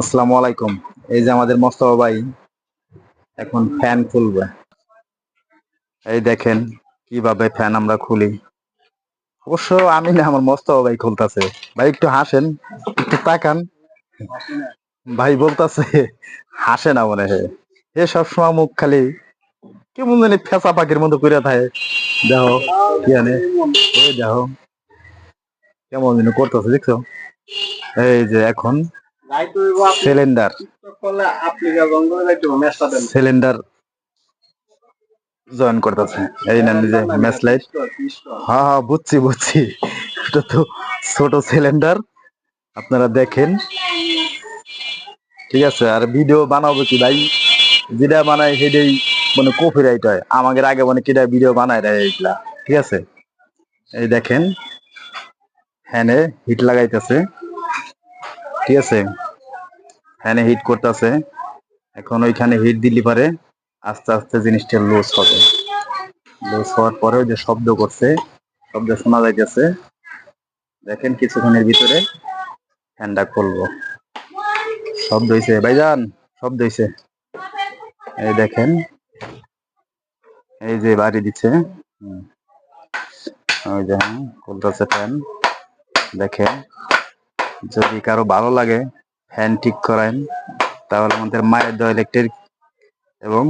আসসালামু আলাইকুম। এই যে আমাদের মোস্তফা ভাই এখন ফ্যান খুলবে। এই দেখেন কীভাবে ফ্যান আমরা খুলি। অবশ্য আমি না, আমার মোস্তফা ভাই খুলতেছে। ভাই, একটু হাসেন, একটু তাকান। ভাই বলতাছে, হাসে না মনে হয়। এ সবসময় মুখ খালি কেমন জানি ফেসা পাখির মতো করে থাকে। দেখো কি জানে। এই দেখো কেমন যেন করতেছে, দেখছ? এই যে এখন সিলিন্ডার। সিলিন্ডার জয়েন করতেছে। এই ম্যাচ লাইট। হ্যাঁ হ্যাঁ বুঝছি বুঝছি। এটা তো ছোট সিলিন্ডার। আপনারা দেখেন। ঠিক আছে আর ভিডিও বানাবো কি ভাই? যেটা বানাই সেটাই মানে কপিরাইট হয়। আমাদের আগে মানে কিটা ভিডিও বানায় দেয় এইগুলা। ঠিক আছে? এই দেখেন। ফ্যানে হিট লাগাইতেছে। ঠিক আছে। ফ্যানে হিট করতেছে। এখন ওইখানে হিট দিলি পারে আস্তে আস্তে জিনিসটা লুজ হবে। লুজ হওয়ার পরে ওই যে শব্দ করছে শব্দ শোনা যাইতেছে। দেখেন কিছুক্ষণের ভিতরে ফ্যানটা খুলবো। শব্দ হয়েছে ভাইজান শব্দ হয়েছে এই দেখেন এই যে বাড়ি দিচ্ছে। ওই যে হ্যাঁ, খুলতেছে ফ্যান দেখেন। যদি কারও ভালো লাগে ফ্যান ঠিক করেন, তাহলে আমাদের মায়ের দোয়া ইলেকট্রিক এবং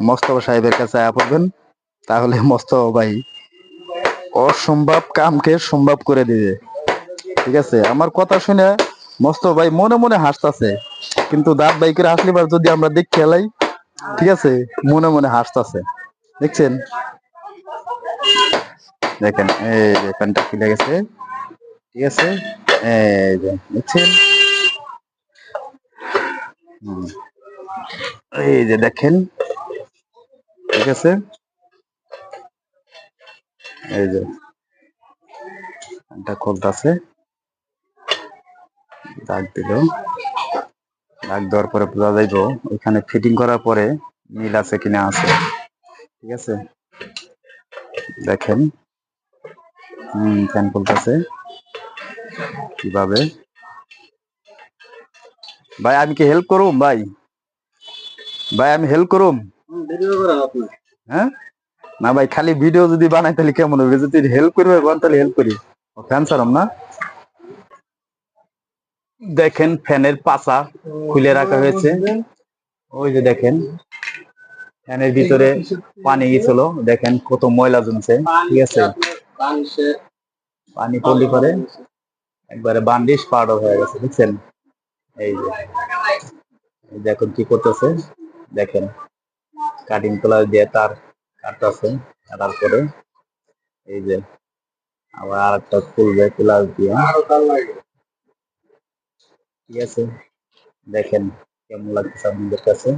মোস্তফা সাহেবের কাছে আয়া পড়বেন। তাহলে মোস্তফা ভাই অসম্ভব কামকে সম্ভব করে দিবে। ঠিক আছে? আমার কথা শুনে মোস্তফা ভাই মনে মনে হাসতাছে। কিন্তু দাঁত ভাই করে হাসলে এবার যদি আমরা দেখ খেলাই, ঠিক আছে? মনে মনে হাসতাছে। দেখছেন? দেখেন, এই যে ফ্যানটা খুলে গেছে। ঠিক আছে? দেখছেন। এই যে দেখেন। ঠিক আছে? এই যে এটা খুলতেছে দাগ দিল। দাগ দেওয়ার পরে বোঝা যাইব ওইখানে ফিটিং করার পরে মিল আছে কিনা আছে। ঠিক আছে? দেখেন। হম ফ্যান খুলতেছে কীভাবে? ভাই আমি কি হেল্প করুম ভাই? ভাই আমি হেল্প করুম? হ্যাঁ? না ভাই খালি ভিডিও যদি বানাই তাহলে কেমন হবে? যদি হেল্প করবে কোন তাহলে হেল্প করি। ফ্যান সারম না? দেখেন ফ্যানের পাশা খুলে রাখা হয়েছে। ওই যে দেখেন ফ্যানের ভিতরে পানি গেছিল দেখেন কত ময়লা জমছে ঠিক আছে? পানি পড়লি পরে একবারে বান্ডিশ পাউডার হয়ে গেছে, বুঝছেন? এই যে এখন কি করতেছে, দেখেন কাটিং প্লাস দিয়ে তার কাটতেছে, কাটার পরে, এই যে, আবার আর একটা খুলবে প্লাস দিয়ে। ঠিক আছে? দেখেন কেমন লাগছে আপনাদের কাছে?